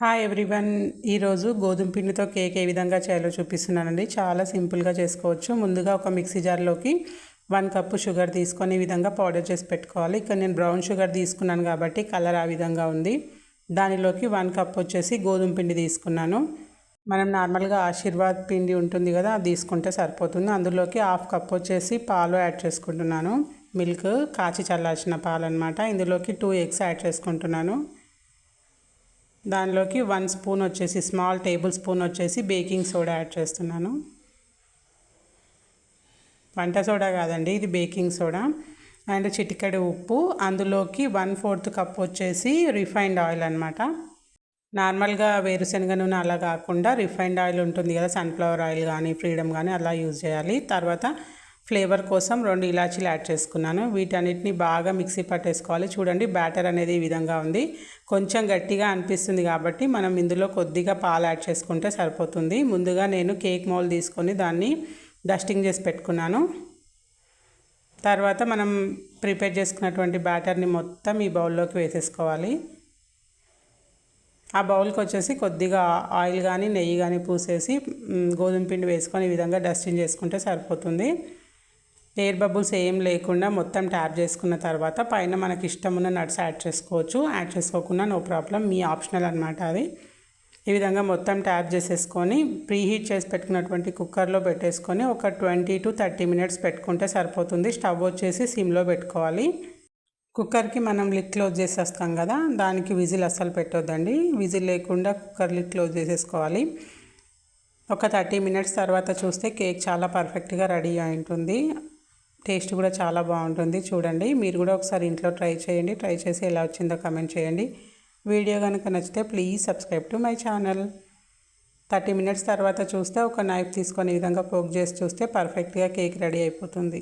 Hi everyone ఈరోజు గోధుమ పిండితో కేక్ ఏ విధంగా చేయాలో చూపిస్తున్నానండి. చాలా సింపుల్గా చేసుకోవచ్చు. ముందుగా ఒక మిక్సీ జార్లోకి వన్ కప్పు షుగర్ తీసుకొని ఈ విధంగా పౌడర్ చేసి పెట్టుకోవాలి. ఇక్కడ నేను బ్రౌన్ షుగర్ తీసుకున్నాను కాబట్టి కలర్ ఆ విధంగా ఉంది. దానిలోకి వన్ కప్ వచ్చేసి గోధుమ పిండి తీసుకున్నాను. మనం నార్మల్గా ఆశీర్వాద్ పిండి ఉంటుంది కదా అది తీసుకుంటే సరిపోతుంది. అందులోకి హాఫ్ కప్ వచ్చేసి పాలు యాడ్ చేసుకుంటున్నాను. మిల్క్ కాచి చల్లార్చిన పాలు అనమాట ఇందులోకి టూ ఎగ్స్ యాడ్ చేసుకుంటున్నాను. దానిలోకి వన్ స్పూన్ వచ్చేసి స్మాల్ టేబుల్ స్పూన్ వచ్చేసి బేకింగ్ సోడా యాడ్ చేస్తున్నాను. వంట సోడా కాదండి ఇది బేకింగ్ సోడా. అండ్ చిటికెడు ఉప్పు అందులోకి వన్ ఫోర్త్ కప్ వచ్చేసి రిఫైన్డ్ ఆయిల్ అనమాట నార్మల్గా వేరుశనగ నూనె అలా కాకుండా రిఫైన్డ్ ఆయిల్ ఉంటుంది కదా సన్ఫ్లవర్ ఆయిల్ కానీ ఫ్రీడమ్ కానీ అలా యూజ్ చేయాలి. తర్వాత ఫ్లేవర్ కోసం రెండు ఇలాచీలు యాడ్ చేసుకున్నాను. వీటన్నిటిని బాగా మిక్సీ పట్టేసుకోవాలి. చూడండి బ్యాటర్ అనేది ఈ విధంగా ఉంది. కొంచెం గట్టిగా అనిపిస్తుంది కాబట్టి మనం ఇందులో కొద్దిగా పాలు యాడ్ చేసుకుంటే సరిపోతుంది. ముందుగా నేను కేక్ మౌల్ తీసుకొని దాన్ని డస్టింగ్ చేసి పెట్టుకున్నాను. తర్వాత మనం ప్రిపేర్ చేసుకున్నటువంటి బ్యాటర్ని మొత్తం ఈ బౌల్లోకి వేసేసుకోవాలి. ఆ బౌల్కి వచ్చేసి కొద్దిగా ఆయిల్ కానీ నెయ్యి కానీ పూసేసి గోధుమ పిండి వేసుకొని ఈ విధంగా డస్టింగ్ చేసుకుంటే సరిపోతుంది. ఎయిర్ బబుల్స్ ఏం లేకుండా మొత్తం ట్యాప్ చేసుకున్న తర్వాత పైన మనకి ఇష్టం ఉన్న నట్స్ యాడ్ చేసుకోవచ్చు. యాడ్ చేసుకోకుండా నో ప్రాబ్లం మీ ఆప్షనల్ అనమాట అది. ఈ విధంగా మొత్తం ట్యాప్ చేసేసుకొని ప్రీ హీట్ చేసి పెట్టుకున్నటువంటి కుక్కర్లో పెట్టేసుకొని ఒక ట్వంటీ టు థర్టీ మినిట్స్ పెట్టుకుంటే సరిపోతుంది. స్టవ్ వచ్చేసి సిమ్లో పెట్టుకోవాలి. కుక్కర్కి మనం లిక్ క్లోజ్ చేసేస్తాం కదా దానికి విజిల్ అస్సలు పెట్టొద్దండి. విజిల్ లేకుండా కుక్కర్ లిక్ క్లోజ్ చేసేసుకోవాలి. ఒక థర్టీ మినిట్స్ తర్వాత చూస్తే కేక్ చాలా పర్ఫెక్ట్గా రెడీ అయి ఉంటుంది. టేస్ట్ కూడా చాలా బాగుంటుంది. చూడండి మీరు కూడా ఒకసారి ఇంట్లో ట్రై చేయండి. ట్రై చేసి ఎలా వచ్చిందో కమెంట్ చేయండి. వీడియో కనుక నచ్చితే please subscribe to my channel. Thirty minutes తర్వాత చూస్తే ఒక నైఫ్ తీసుకొని ఈ విధంగా పోక్ చేసి చూస్తే పర్ఫెక్ట్గా కేక్ రెడీ అయిపోతుంది.